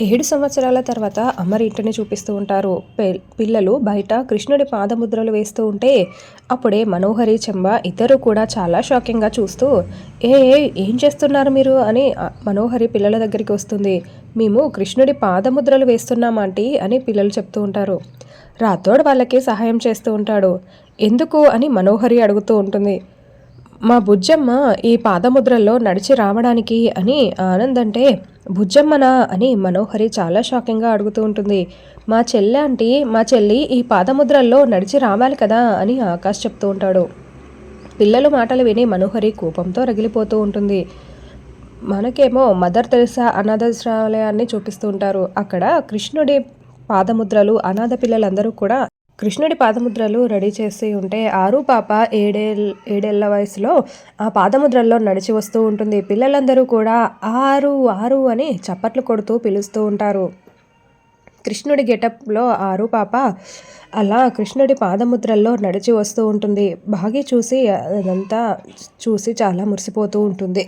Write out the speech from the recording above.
ఏడు సంవత్సరాల తర్వాత అమ్మరి ఇంటిని చూపిస్తూ ఉంటారు. పిల్లలు బయట కృష్ణుడి పాదముద్రలు వేస్తూ ఉంటే అప్పుడే మనోహరి చెంబ ఇద్దరు కూడా చాలా షాకింగ్గా చూస్తూ ఏ ఏ, ఏం చేస్తున్నారు మీరు? అని మనోహరి పిల్లల దగ్గరికి వస్తుంది. మేము కృష్ణుడి పాదముద్రలు వేస్తున్నామంటీ అని పిల్లలు చెప్తూ ఉంటారు. రాథోడ్ వాళ్ళకి సహాయం చేస్తూ ఉంటాడు. ఎందుకు? అని మనోహరి అడుగుతూ ఉంటుంది. మా బుజ్జమ్మ ఈ పాదముద్రల్లో నడిచి రావడానికి అని ఆనంద్ అంటే బుజ్జమ్మనా? అని మనోహరి చాలా షాకింగ్గా అడుగుతూ ఉంటుంది. మా చెల్లె ఆంటీ మా చెల్లి ఈ పాదముద్రల్లో నడిచి రావాలి కదా? అని ఆకాష్ చెప్తూ ఉంటాడు. పిల్లలు మాటలు విని మనోహరి కోపంతో రగిలిపోతూ ఉంటుంది. మనకేమో మదర్ తెరిసా అనాథాశ్రయాలయాన్ని చూపిస్తూ ఉంటారు. అక్కడ కృష్ణుడి పాదముద్రలు అనాథ పిల్లలందరూ కూడా కృష్ణుడి పాదముద్రలు రెడీ చేసి ఉంటే ఆరు పాప ఏడేళ్ళ ఏడేళ్ళ వయసులో ఆ పాదముద్రల్లో నడిచి వస్తూ ఉంటుంది. పిల్లలందరూ కూడా ఆరు ఆరు అని చప్పట్లు కొడుతూ పిలుస్తూ ఉంటారు. కృష్ణుడి గెటప్లో ఆరు పాప అలా కృష్ణుడి పాదముద్రల్లో నడిచి వస్తూ ఉంటుంది. బాగి చూసి అదంతా చూసి చాలా మురిసిపోతూ ఉంటుంది.